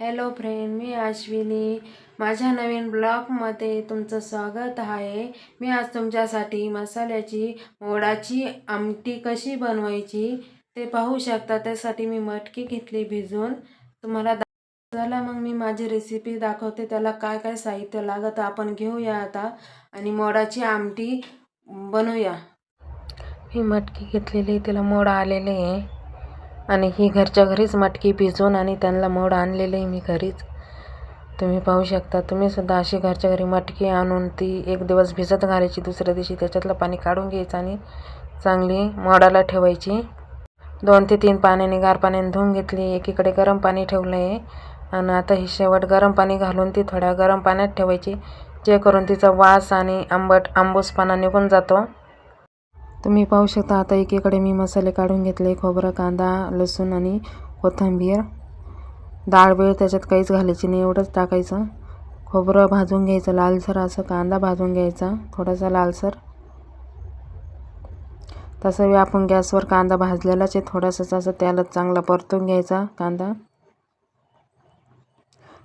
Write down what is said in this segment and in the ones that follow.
Hello friend मी अश्विनी. माझ्या नवीन ब्लॉगमध्ये तुमचं स्वागत आहे. मी आज तुमच्यासाठी मसाल्याची मोडाची आमटी कशी बनवायची ते पाहू शकता. त्यासाठी मी मटकी घेतली भिजवून तुम्हाला दा चला मग मी माझी रेसिपी दाखवते. त्याला काय काय साहित्य लागतं आपण घेऊया आता. आणि मोडाची आमटी बनवूया. ही मटकी घेतलेली तिला मोड आलेले आहे. आणि ही घरच्या घरीच मटकी भिजवून आणि त्यांना मोड आणलेले आहे मी घरीच. तुम्ही पाहू शकता तुम्ही सुद्धा अशी घरच्या घरी मटकी आणून ती एक दिवस भिजत घालायची दुसऱ्या दिवशी त्याच्यातलं पाणी काढून घ्यायचं आणि चांगली मोडाला ठेवायची. दोन ते तीन पाण्याने गार पाण्याने धुवून घेतली एकीकडे गरम पाणी ठेवलं आहे आणि आता ही शेवट गरम पाणी घालून ती थोड्या गरम पाण्यात ठेवायची जे करून तिचा वास आणि आंबट आंबूसपणा निघून जातो. तुम्ही पाहू शकता आता एकीकडे मी मसाले काढून घेतले खोबरं कांदा लसूण आणि कोथिंबीर. डाळ वेळ त्याच्यात काहीच घालायची नाही एवढंच टाकायचं. खोबरं भाजून घ्यायचं लालसर असं कांदा भाजून घ्यायचा थोडासा लालसर. तसं बी आपण गॅसवर कांदा भाजलेलाच आहे थोडासाच असं त्याला चांगला परतून घ्यायचा कांदा.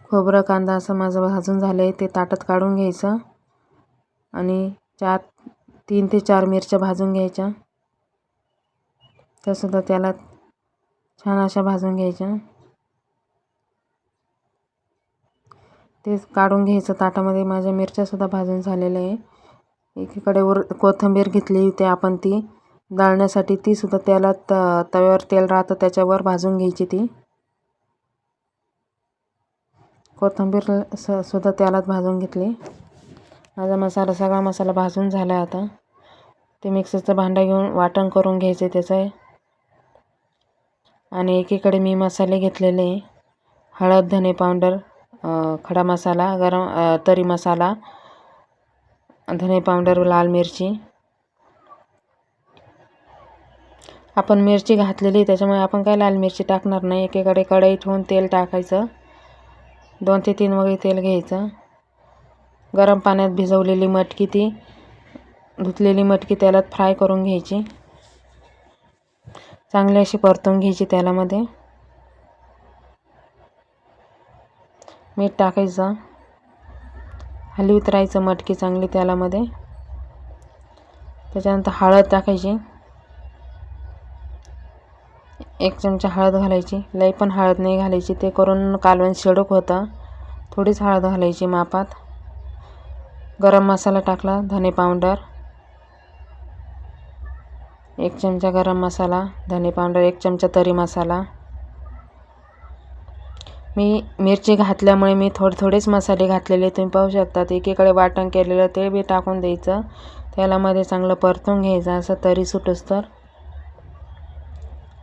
खोबरं कांदा असं माझं भाजून झालं आहे ते ताटात काढून घ्यायचं. आणि चार तीन ते चार मिरच्या भाजून घ्यायच्या. त्यासुद्धा त्याला छान अशा भाजून घ्यायच्या. ते काढून घ्यायचं ताटामध्ये. माझ्या मिरच्यासुद्धा भाजून झालेल्या आहे. एकीकडे वर कोथिंबीर घेतली होती आपण ती. दळण्यासाठी तीसुद्धा त्याला त तव्यावर तेल राहतं त्याच्यावर भाजून घ्यायची ती. कोथिंबीर स सुद्धा त्यालाच भाजून घेतली. माझा मसाला सगळा मसाला भाजून झाला आहे आता. ते मिक्सरचं भांडं घेऊन वाटण करून घ्यायचं त्याचं. आणि एकीकडे मी मसाले घेतलेले. हळद धने पावडर खडा मसाला गरम तरी मसाला धने पावडर लाल मिरची. आपण मिरची घातलेली त्याच्यामुळे आपण काय लाल मिरची टाकणार नाही. एकीकडे कढई ठेवून तेल टाकायचं. दोन ते तीन वगैरे तेल घ्यायचं. गरम पाण्यात भिजवलेली मटकी ती धुतलेली मटकी तेलात फ्राय करून घ्यायची. चांगली अशी परतून घ्यायची त्यालामध्ये. मीठ टाकायचं. हलवीत राहायचं मटकी चांगली तेलामध्ये त्याच्यानंतर हळद टाकायची. एक चमचा हळद घालायची. लई पण हळद नाही घालायची. ते करून कालवण शेडूक होतं. थोडीच हळद घालायची मापात. गरम मसाला टाकला धने पावडर एक चमचा गरम मसाला धने पावडर एक चमचा तरी मसाला. मी मिरची घातल्यामुळे मी थोडे थोडेच मसाले घातलेले तुम्ही पाहू शकता एकीकडे वाटण केलेलं ते बी टाकून द्यायचं. त्याला मध्ये चांगलं परतून घ्यायचं असं तरी सुटूस तर.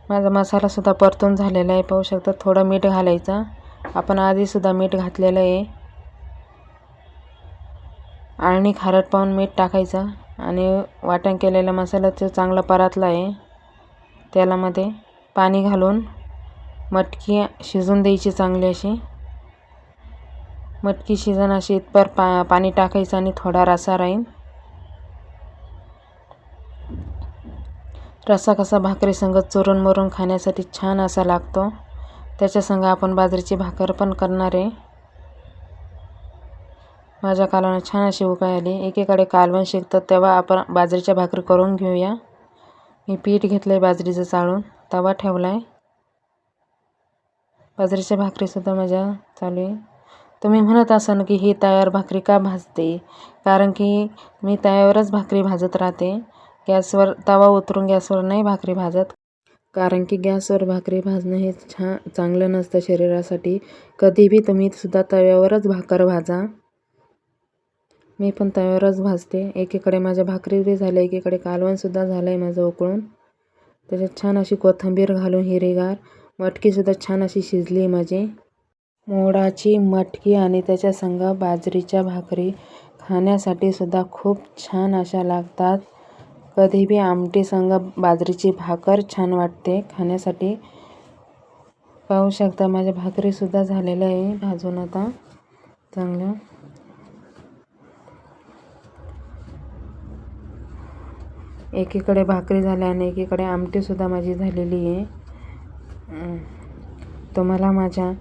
माझा मसालासुद्धा परतून झालेला आहे. पाहू शकता थोडं मीठ घालायचं. आपण आधीसुद्धा मीठ घातलेलं आहे. आणि खारट पाहून मीठ टाकायचं आणि वाटण केलेला मसाला तो चांगला परतला आहे तेलामध्ये पाणी घालून मटकी शिजून द्यायची चांगली अशी. मटकी शिजन अशी इतपर पा पाणी टाकायचं आणि थोडा रसा राहील रसा कसा भाकरीसंग चुरून मरून खाण्यासाठी छान असा लागतो. त्याच्या संग आपण बाजरीची भाकर पण करणार आहे. माझ्या कालवणात छान अशी उकाय आली एकीकडे कालवण शिकतं तेव्हा आपण बाजरीच्या भाकरी करून घेऊया. मी पीठ घेतलं आहे बाजरीचं चाळून. तवा ठेवला आहे बाजरीच्या भाकरीसुद्धा माझ्या चालू आहे. तुम्ही म्हणत असाल की ही तयार भाकरी का भाजते? कारण की मी तव्यावरच भाकरी भाजत राहते. गॅसवर तवा उतरून गॅसवर नाही भाकरी भाजत. कारण की गॅसवर भाकरी भाजणं हे छान चांगलं नसतं शरीरासाठी. कधीबी तुम्ही सुद्धा तव्यावरच भाकर भाजा. मी पण तव्यावरच भाजते. एकीकडे माझ्या भाकरी बी झाल्या एकीकडे कालवणसुद्धा झालं आहे माझं उकळून. त्याच्यात छान अशी कोथिंबीर घालून हिरवीगार मटकीसुद्धा छान अशी शिजली आहे माझी. मोडाची मटकी आणि त्याच्या संग बाजरीच्या भाकरी खाण्यासाठी सुद्धा खूप छान अशा लागतात. कधी बी आमटी संग बाजरीची भाकर छान वाटते खाण्यासाठी. पाहू शकता माझ्या भाकरीसुद्धा झालेलं आहे भाजून आता. चांगलं. एकीकडे भाकरी झाल्या आणि एकीकडे आमटीसुद्धा माझी झालेली आहे. तुम्हाला माझ्या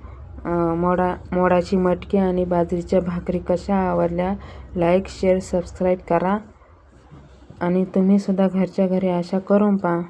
मोडा मोडाची मटकी आणि बाजरीच्या भाकरी कशा आवडल्या लाईक शेअर सबस्क्राईब करा. आणि तुम्हीसुद्धा घरच्या घरी अशा करून पहा.